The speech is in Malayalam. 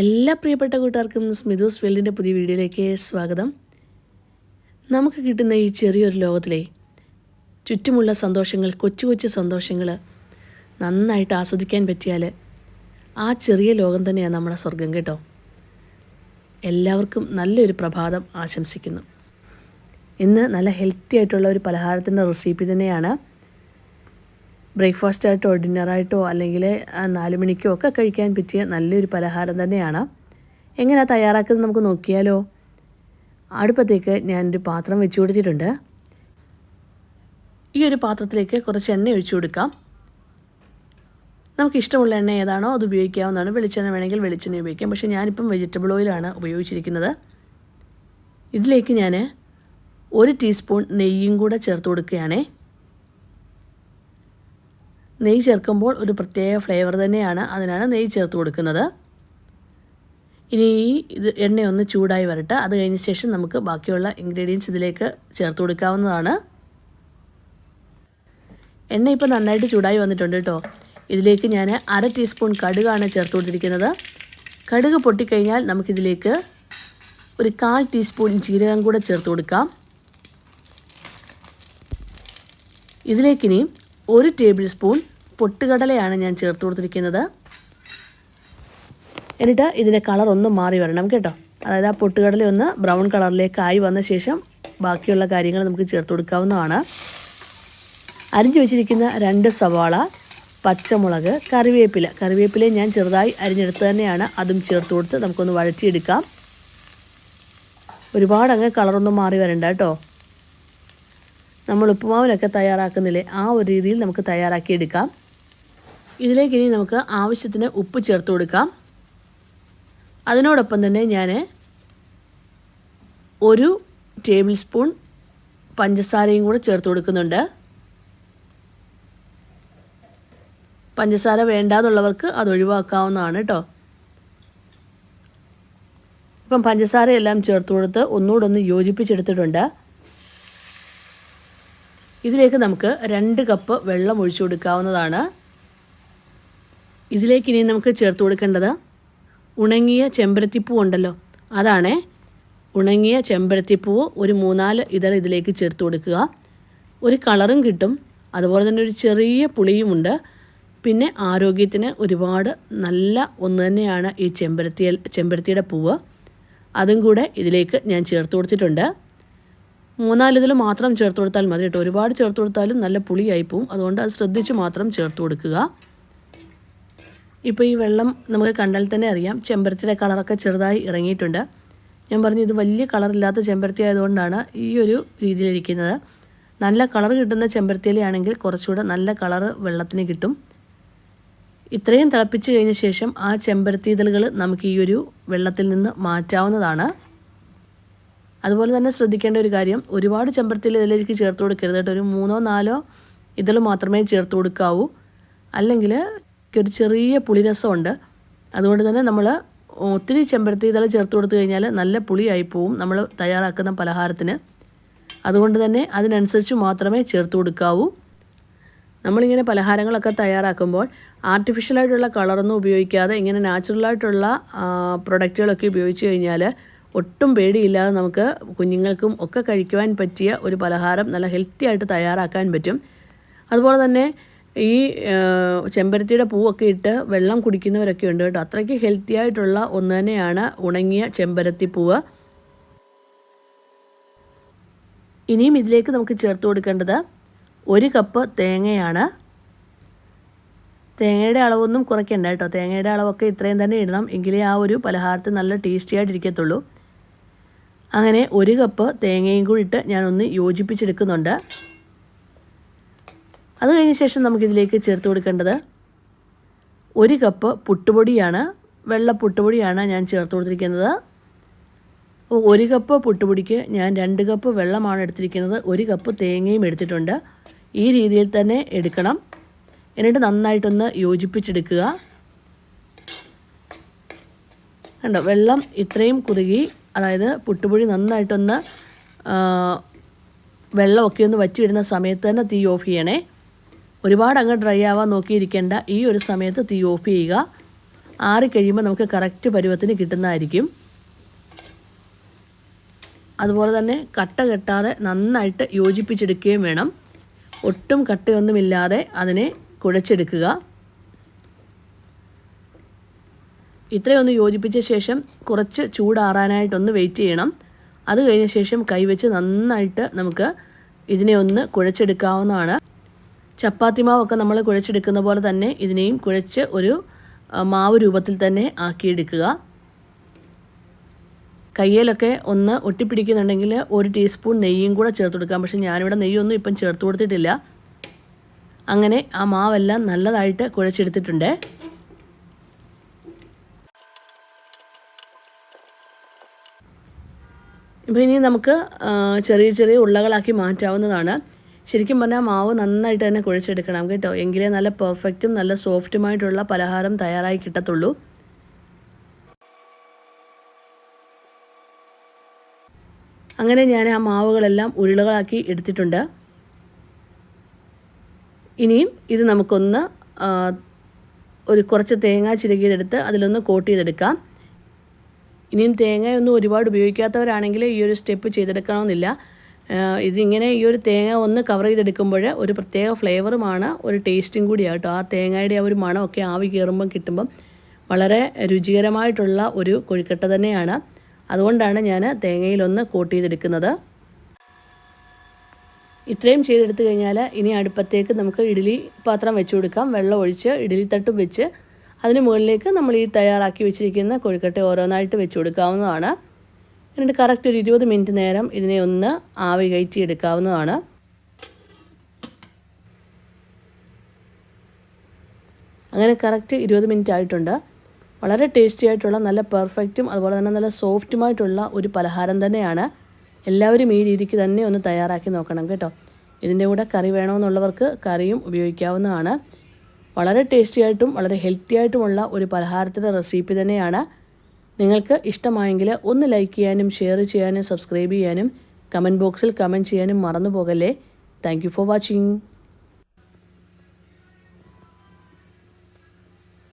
എല്ലാ പ്രിയപ്പെട്ട കൂട്ടുകാർക്കും സ്മിതൂസ് വേൾഡിന്റെ പുതിയ വീഡിയോയിലേക്ക് സ്വാഗതം. നമുക്ക് കിട്ടുന്ന ഈ ചെറിയൊരു ലോകത്തിലെ ചുറ്റുമുള്ള സന്തോഷങ്ങൾ കൊച്ചു കൊച്ചു സന്തോഷങ്ങൾ നന്നായിട്ട് ആസ്വദിക്കാൻ പറ്റിയാൽ ആ ചെറിയ ലോകം തന്നെയാണ് നമ്മുടെ സ്വർഗം കേട്ടോ. എല്ലാവർക്കും നല്ലൊരു പ്രഭാതം ആശംസിക്കുന്നു. ഇന്ന് നല്ല ഹെൽത്തി ആയിട്ടുള്ള ഒരു പലഹാരത്തിന്റെ റെസിപ്പി തന്നെയാണ് ബ്രേക്ക്ഫാസ്റ്റ് ആയിട്ടോ ഡിന്നറായിട്ടോ അല്ലെങ്കിൽ നാല് മണിക്കോ ഒക്കെ കഴിക്കാൻ പറ്റിയ നല്ലൊരു പലഹാരം തന്നെയാണ്. എങ്ങനെയാണ് തയ്യാറാക്കുന്നത് നമുക്ക് നോക്കിയാലോ? അടുപ്പത്തേക്ക് ഞാനൊരു പാത്രം വെച്ച് കൊടുത്തിട്ടുണ്ട്. ഈ ഒരു പാത്രത്തിലേക്ക് കുറച്ച് എണ്ണ ഒഴിച്ചു കൊടുക്കാം. നമുക്കിഷ്ടമുള്ള എണ്ണ ഏതാണോ അത് ഉപയോഗിക്കാവുന്നതാണ്. വെളിച്ചെണ്ണ വേണമെങ്കിൽ വെളിച്ചെണ്ണ ഉപയോഗിക്കാം. പക്ഷേ ഞാനിപ്പം വെജിറ്റബിൾ ഓയിലാണ് ഉപയോഗിച്ചിരിക്കുന്നത്. ഇതിലേക്ക് ഞാൻ ഒരു ടീസ്പൂൺ നെയ്യും കൂടെ ചേർത്ത് കൊടുക്കുകയാണേ. നെയ്യ് ചേർക്കുമ്പോൾ ഒരു പ്രത്യേക ഫ്ലേവർ തന്നെയാണ് അതിനാണ് നെയ്യ് ചേർത്ത് കൊടുക്കുന്നത്. ഇനി ഇത് എണ്ണയൊന്ന് ചൂടായി വരട്ടെ. അത് കഴിഞ്ഞ ശേഷം നമുക്ക് ബാക്കിയുള്ള ഇൻഗ്രീഡിയൻസ് ഇതിലേക്ക് ചേർത്ത് കൊടുക്കാവുന്നതാണ്. എണ്ണ ഇപ്പോൾ നന്നായിട്ട് ചൂടായി വന്നിട്ടുണ്ട് കേട്ടോ ഇതിലേക്ക് ഞാൻ അര ടീസ്പൂൺ കടുകാണ് ചേർത്ത് കൊടുത്തിരിക്കുന്നത്. കടുക് പൊട്ടിക്കഴിഞ്ഞാൽ നമുക്കിതിലേക്ക് ഒരു കാൽ ടീസ്പൂൺ ജീരകം കൂടെ ചേർത്ത് കൊടുക്കാം. ഇതിലേക്കിനി ഒരു ടേബിൾ സ്പൂൺ പൊട്ടുകടലയാണ് ഞാൻ ചേർത്ത് കൊടുത്തിരിക്കുന്നത്. എന്നിട്ട് ഇതിന്റെ കളർ ഒന്ന് മാറി വരണം കേട്ടോ. അതായത് ആ പൊട്ടുകടല ഒന്ന് ബ്രൗൺ കളറിലേക്ക് ആയി വന്ന ശേഷം ബാക്കിയുള്ള കാര്യങ്ങൾ നമുക്ക് ചേർത്ത് കൊടുക്കാവുന്നതാണ്. അരിഞ്ഞു വെച്ചിരിക്കുന്ന രണ്ട് സവാള പച്ചമുളക് കറിവേപ്പില. കറിവേപ്പില ഞാൻ ചെറുതായി അരിഞ്ഞെടുത്ത് തന്നെയാണ് അതും ചേർത്ത് കൊടുത്ത് നമുക്കൊന്ന് വഴറ്റിയെടുക്കാം. ഒരുപാട് അങ്ങ് കളറൊന്നും മാറി വരണ്ട കേട്ടോ. നമ്മൾ ഉപ്പുമാവിലൊക്കെ തയ്യാറാക്കുന്നില്ലേ ആ ഒരു രീതിയിൽ നമുക്ക് തയ്യാറാക്കിയെടുക്കാം. ഇതിലേക്ക് ഇനി നമുക്ക് ആവശ്യത്തിന് ഉപ്പ് ചേർത്ത് കൊടുക്കാം. അതിനോടൊപ്പം തന്നെ ഞാൻ ഒരു ടേബിൾ സ്പൂൺ പഞ്ചസാരയും കൂടെ ചേർത്ത് കൊടുക്കുന്നുണ്ട്. പഞ്ചസാര വേണ്ടാതുള്ളവർക്ക് അത് ഒഴിവാക്കാവുന്നതാണ് കേട്ടോ. ഇപ്പം പഞ്ചസാരയെല്ലാം ചേർത്ത് കൊടുത്ത് ഒന്നുകൂടെ ഒന്ന് യോജിപ്പിച്ചെടുത്തിട്ടുണ്ട്. ഇതിലേക്ക് നമുക്ക് രണ്ട് കപ്പ് വെള്ളം ഒഴിച്ചു കൊടുക്കാവുന്നതാണ്. ഇതിലേക്ക് ഇനി നമുക്ക് ചേർത്ത് കൊടുക്കേണ്ടത് ഉണങ്ങിയ ചെമ്പരത്തിപ്പൂ ഉണ്ടല്ലോ. അതാണേ ഉണങ്ങിയ ചെമ്പരത്തിപ്പൂവ് ഒരു മൂന്നാൽ ഇതൾ ഇതിലേക്ക് ചേർത്ത് കൊടുക്കുക. ഒരു കളറും കിട്ടും. അതുപോലെ തന്നെ ഒരു ചെറിയ പുളിയുമുണ്ട്. പിന്നെ ആരോഗ്യത്തിന് ഒരുപാട് നല്ല ഒന്ന് തന്നെയാണ് ഈ ചെമ്പരത്തി ചെമ്പരത്തിയുടെ പൂവ്. അതും കൂടെ ഇതിലേക്ക് ഞാൻ ചേർത്ത് കൊടുത്തിട്ടുണ്ട്. മൂന്നാലിതിൽ മാത്രം ചേർത്ത് കൊടുത്താൽ മതി കേട്ടോ. ഒരുപാട് ചേർത്ത് കൊടുത്താലും നല്ല പുളിയായി പോവും. അതുകൊണ്ട് അത് ശ്രദ്ധിച്ച് മാത്രം ചേർത്ത് കൊടുക്കുക. ഇപ്പോൾ ഈ വെള്ളം നമുക്ക് കണ്ടാൽ തന്നെ അറിയാം. ചെമ്പരത്തിയുടെ കളറൊക്കെ ചെറുതായി ഇറങ്ങിയിട്ടുണ്ട്. ഞാൻ പറഞ്ഞു ഇത് വലിയ കളറില്ലാത്ത ചെമ്പരത്തി ആയതുകൊണ്ടാണ് ഈ ഒരു രീതിയിലിരിക്കുന്നത് നല്ല കളർ കിട്ടുന്ന ചെമ്പരത്തിയിലാണെങ്കിൽ കുറച്ചുകൂടെ നല്ല കളർ വെള്ളത്തിന് കിട്ടും. ഇത്രയും തിളപ്പിച്ച് കഴിഞ്ഞ ശേഷം ആ ചെമ്പരത്തി ഇതളുകൾ നമുക്ക് ഈ ഒരു വെള്ളത്തിൽ നിന്ന് മാറ്റാവുന്നതാണ്. അതുപോലെ തന്നെ ശ്രദ്ധിക്കേണ്ട ഒരു കാര്യം ഒരുപാട് ചെമ്പരത്തിയിൽ ഇതിലേക്ക് ചേർത്ത് കൊടുക്കരുത് കേട്ടോ. ഒരു മൂന്നോ നാലോ ഇതൾ മാത്രമേ ചേർത്ത് കൊടുക്കാവൂ. അല്ലെങ്കിൽ ഒരു ചെറിയ പുളിരസമുണ്ട്. അതുകൊണ്ട് തന്നെ നമ്മൾ ഒത്തിരി ചെമ്പരത്തി ഇതൾ ചേർത്ത് കൊടുത്തു കഴിഞ്ഞാൽ നല്ല പുളിയായി പോവും. നമ്മൾ തയ്യാറാക്കുന്ന പലഹാരത്തിന്. അതുകൊണ്ട് തന്നെ അതിനനുസരിച്ച് മാത്രമേ ചേർത്ത് കൊടുക്കാവൂ. നമ്മളിങ്ങനെ പലഹാരങ്ങളൊക്കെ തയ്യാറാക്കുമ്പോൾ ആർട്ടിഫിഷ്യലായിട്ടുള്ള കളറൊന്നും ഉപയോഗിക്കാതെ ഇങ്ങനെ നാച്ചുറലായിട്ടുള്ള പ്രൊഡക്റ്റുകളൊക്കെ ഉപയോഗിച്ച് കഴിഞ്ഞാൽ ഒട്ടും പേടിയില്ലാതെ നമുക്ക് കുഞ്ഞുങ്ങൾക്കും ഒക്കെ കഴിക്കുവാൻ പറ്റിയ ഒരു പലഹാരം നല്ല ഹെൽത്തി ആയിട്ട് തയ്യാറാക്കാൻ പറ്റും. അതുപോലെ തന്നെ ഈ ചെമ്പരത്തിയുടെ പൂവൊക്കെ ഇട്ട് വെള്ളം കുടിക്കുന്നവരൊക്കെ ഉണ്ട് കേട്ടോ. അത്രയ്ക്ക് ഹെൽത്തി ആയിട്ടുള്ള ഒന്ന് തന്നെയാണ് ഉണങ്ങിയ ചെമ്പരത്തി പൂവ്. ഇനിയും ഇതിലേക്ക് നമുക്ക് ചേർത്ത് കൊടുക്കേണ്ടത് ഒരു കപ്പ് തേങ്ങയാണ്. തേങ്ങയുടെ അളവൊന്നും കുറയ്ക്കണ്ട കേട്ടോ. തേങ്ങയുടെ അളവൊക്കെ ഇത്രയും തന്നെ ഇടണം. എങ്കിലേ ആ ഒരു പലഹാരത്തിൽ നല്ല ടേസ്റ്റി ആയിട്ടിരിക്കത്തുള്ളൂ. അങ്ങനെ ഒരു കപ്പ് തേങ്ങയും കൂടി ഇട്ട് ഞാനൊന്ന് യോജിപ്പിച്ചെടുക്കുന്നുണ്ട്. അത് കഴിഞ്ഞ ശേഷം നമുക്കിതിലേക്ക് ചേർത്ത് കൊടുക്കേണ്ടത് ഒരു കപ്പ് പുട്ടുപൊടിയാണ് വെള്ള പുട്ടുപൊടിയാണ് ഞാൻ ചേർത്ത് കൊടുത്തിരിക്കുന്നത്. അപ്പോൾ ഒരു കപ്പ് പുട്ടുപൊടിക്ക് ഞാൻ രണ്ട് കപ്പ് വെള്ളമാണ് എടുത്തിരിക്കുന്നത്. ഒരു കപ്പ് തേങ്ങയും എടുത്തിട്ടുണ്ട്. ഈ രീതിയിൽ തന്നെ എടുക്കണം. എന്നിട്ട് നന്നായിട്ടൊന്ന് യോജിപ്പിച്ചെടുക്കുക. കണ്ടോ വെള്ളം ഇത്രയും കുറുകി അതായത് പുട്ടുപൊടി നന്നായിട്ടൊന്ന് വെള്ളമൊക്കെ ഒന്ന് വറ്റി വരുന്ന സമയത്ത് തന്നെ തീ ഓഫ് ചെയ്യണേ. ഒരുപാട് അങ്ങ് ഡ്രൈ ആവാൻ നോക്കിയിരിക്കേണ്ട ഈ ഒരു സമയത്ത് തീ ഓഫ് ചെയ്യുക. ആറിക്കഴിയുമ്പോൾ നമുക്ക് കറക്റ്റ് പരുവത്തിന് കിട്ടുന്നതായിരിക്കും. അതുപോലെ തന്നെ കട്ട കെട്ടാതെ നന്നായിട്ട് യോജിപ്പിച്ചെടുക്കുകയും വേണം. ഒട്ടും കട്ടയൊന്നുമില്ലാതെ അതിനെ കുഴച്ചെടുക്കുക. ഇത്രയൊന്ന് യോജിപ്പിച്ച ശേഷം കുറച്ച് ചൂടാറാനായിട്ടൊന്ന് വെയിറ്റ് ചെയ്യണം. അത് കഴിഞ്ഞ ശേഷം കൈവച്ച് നന്നായിട്ട് നമുക്ക് ഇതിനെ ഒന്ന് കുഴച്ചെടുക്കാവുന്നതാണ്. ചപ്പാത്തി മാവൊക്കെ നമ്മൾ കുഴച്ചെടുക്കുന്ന പോലെ തന്നെ ഇതിനെയും കുഴച്ച് ഒരു മാവ് രൂപത്തിൽ തന്നെ ആക്കിയെടുക്കുക. കയ്യിലൊക്കെ ഒന്ന് ഒട്ടിപ്പിടിക്കുന്നുണ്ടെങ്കിൽ ഒരു ടീസ്പൂൺ നെയ്യും കൂടെ ചേർത്ത് കൊടുക്കാം. പക്ഷേ ഞാനിവിടെ നെയ്യൊന്നും ഇപ്പം ചേർത്ത് കൊടുത്തിട്ടില്ല. അങ്ങനെ ആ മാവെല്ലാം നല്ലതായിട്ട് കുഴച്ചെടുത്തിട്ടുണ്ട്. ഇപ്പം ഇനി നമുക്ക് ചെറിയ ചെറിയ ഉരുളകളാക്കി മാറ്റാവുന്നതാണ്. ശരിക്കും പറഞ്ഞാൽ മാവ് നന്നായിട്ട് തന്നെ കുഴച്ചെടുക്കണം കേട്ടോ. എങ്കിലേ നല്ല പെർഫെക്റ്റും നല്ല സോഫ്റ്റുമായിട്ടുള്ള പലഹാരം തയ്യാറായി കിട്ടത്തുള്ളൂ. അങ്ങനെ ഞാൻ ആ മാവുകളെല്ലാം ഉരുളകളാക്കി എടുത്തിട്ടുണ്ട്. ഇനിയും ഇത് നമുക്കൊന്ന് ഒരു കുറച്ച് തേങ്ങ ചിരകിയതെടുത്ത് അതിലൊന്ന് കോട്ട് ചെയ്തെടുക്കാം. ഇനിയും തേങ്ങയൊന്നും ഒരുപാട് ഉപയോഗിക്കാത്തവരാണെങ്കിൽ ഈ ഒരു സ്റ്റെപ്പ് ചെയ്തെടുക്കണമെന്നില്ല. ഇതിങ്ങനെ ഈ ഒരു തേങ്ങ ഒന്ന് കവർ ചെയ്തെടുക്കുമ്പോൾ ഒരു പ്രത്യേക ഫ്ലേവറുമാണ് ഒരു ടേസ്റ്റും കൂടിയാണ് കേട്ടോ ആ തേങ്ങയുടെ ആ ഒരു മണമൊക്കെ ആവി കയറുമ്പം കിട്ടുമ്പം വളരെ രുചികരമായിട്ടുള്ള ഒരു കൊഴുക്കട്ട തന്നെയാണ്. അതുകൊണ്ടാണ് ഞാൻ തേങ്ങയിലൊന്ന് കോട്ട് ചെയ്തെടുക്കുന്നത്. ഇത്രയും ചെയ്തെടുത്തു കഴിഞ്ഞാൽ ഇനി അടുപ്പത്തേക്ക് നമുക്ക് ഇഡ്ഡലി പാത്രം വെച്ചു കൊടുക്കാം. വെള്ളം ഒഴിച്ച് ഇഡ്ഡലി തട്ടും വെച്ച് അതിന് മുകളിലേക്ക് നമ്മൾ ഈ തയ്യാറാക്കി വെച്ചിരിക്കുന്ന കൊഴുക്കട്ട ഓരോന്നായിട്ട് വെച്ചു കൊടുക്കാവുന്നതാണ്. എന്നിട്ട് കറക്റ്റ് ഒരു ഇരുപത് മിനിറ്റ് നേരം ഇതിനെ ഒന്ന് ആവി കയറ്റി എടുക്കാവുന്നതാണ് അങ്ങനെ കറക്റ്റ് ഇരുപത് മിനിറ്റ് ആയിട്ടുണ്ട്. വളരെ ടേസ്റ്റി ആയിട്ടുള്ള നല്ല പെർഫെക്റ്റും അതുപോലെ തന്നെ നല്ല സോഫ്റ്റുമായിട്ടുള്ള ഒരു പലഹാരം തന്നെയാണ്. എല്ലാവരും ഈ രീതിക്ക് തന്നെ ഒന്ന് തയ്യാറാക്കി നോക്കണം കേട്ടോ. ഇതിന്റെ കൂടെ കറി വേണമെന്നുള്ളവർക്ക് കറിയും ഉപയോഗിക്കാവുന്നതാണ്. വളരെ ടേസ്റ്റി ആയിട്ടും വളരെ ഹെൽത്തി ആയിട്ടുമുള്ള ഒരു പലഹാരത്തിന്റെ റെസിപ്പി തന്നെയാണ്. നിങ്ങൾക്ക് ഇഷ്ടമായെങ്കിൽ ഒന്ന് ലൈക്ക് ചെയ്യാനും ഷെയർ ചെയ്യാനും സബ്സ്ക്രൈബ് ചെയ്യാനും കമന്റ് ബോക്സിൽ കമന്റ് ചെയ്യാനും മറന്നു പോകല്ലേ താങ്ക് ഫോർ വാച്ചിങ്